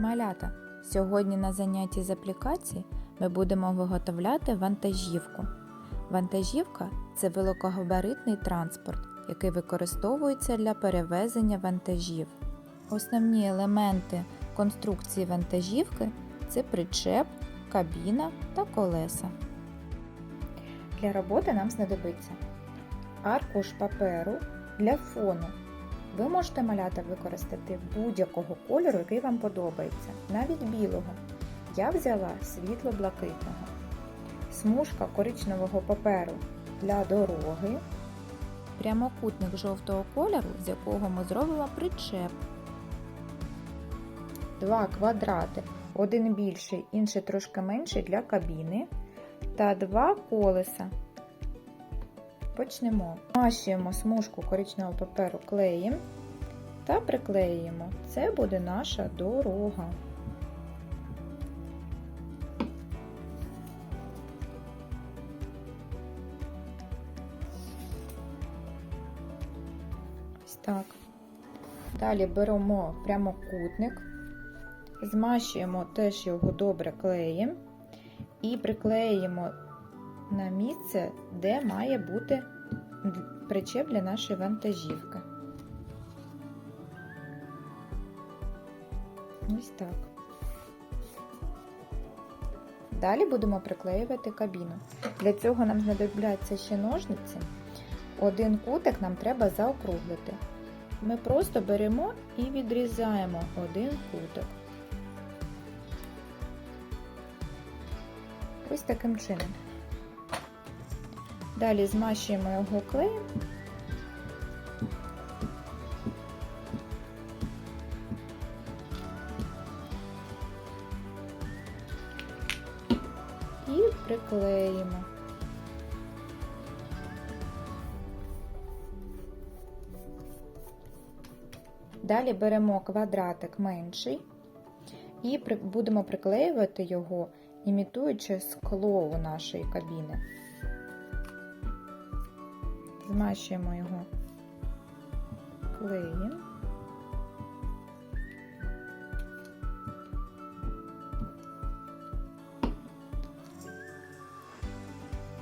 Малята, сьогодні на занятті з аплікації ми будемо виготовляти вантажівку. Вантажівка це великогабаритний транспорт, який використовується для перевезення вантажів. Основні елементи конструкції вантажівки це причеп, кабіна та колеса. Для роботи нам знадобиться аркуш паперу для фону. Ви можете малята використати будь-якого кольору, який вам подобається, навіть білого. Я взяла світло-блакитного, смужка коричневого паперу для дороги, прямокутник жовтого кольору, з якого ми зробимо причеп, два квадрати, один більший, інший трошки менший для кабіни, та два колеса. Почнемо. Змащуємо смужку коричневого паперу клеєм та приклеюємо. Це буде наша дорога. Ось так. Далі беремо прямокутник, змащуємо теж його добре клеєм і приклеїмо на місце, де має бути причеп для нашої вантажівки. Ось так. Далі будемо приклеювати кабіну. Для цього нам знадобляться ще ножниці. Один кутик нам треба заокруглити. Ми просто беремо і відрізаємо один кутик. Ось таким чином. Далі змащуємо його клеєм. І приклеїмо. Далі беремо квадратик менший і будемо приклеювати його, імітуючи скло у нашої кабіни. Змащуємо його клеєм.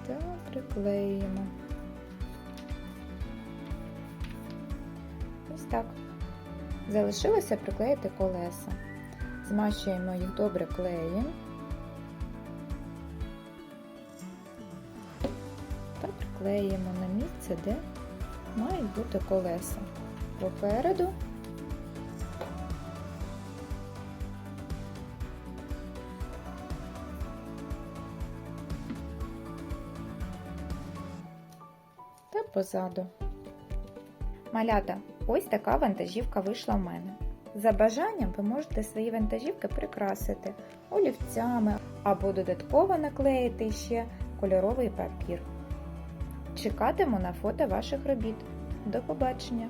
Та приклеїмо. Ось так. Залишилося приклеїти колеса. Змащуємо їх добре клеєм. Та приклеїмо на місце, де мають бути колеса. Попереду та позаду. Малята, ось така вантажівка вийшла в мене. За бажанням ви можете свої вантажівки прикрасити олівцями або додатково наклеїти ще кольоровий папір. Чекатиму на фото ваших робіт. До побачення!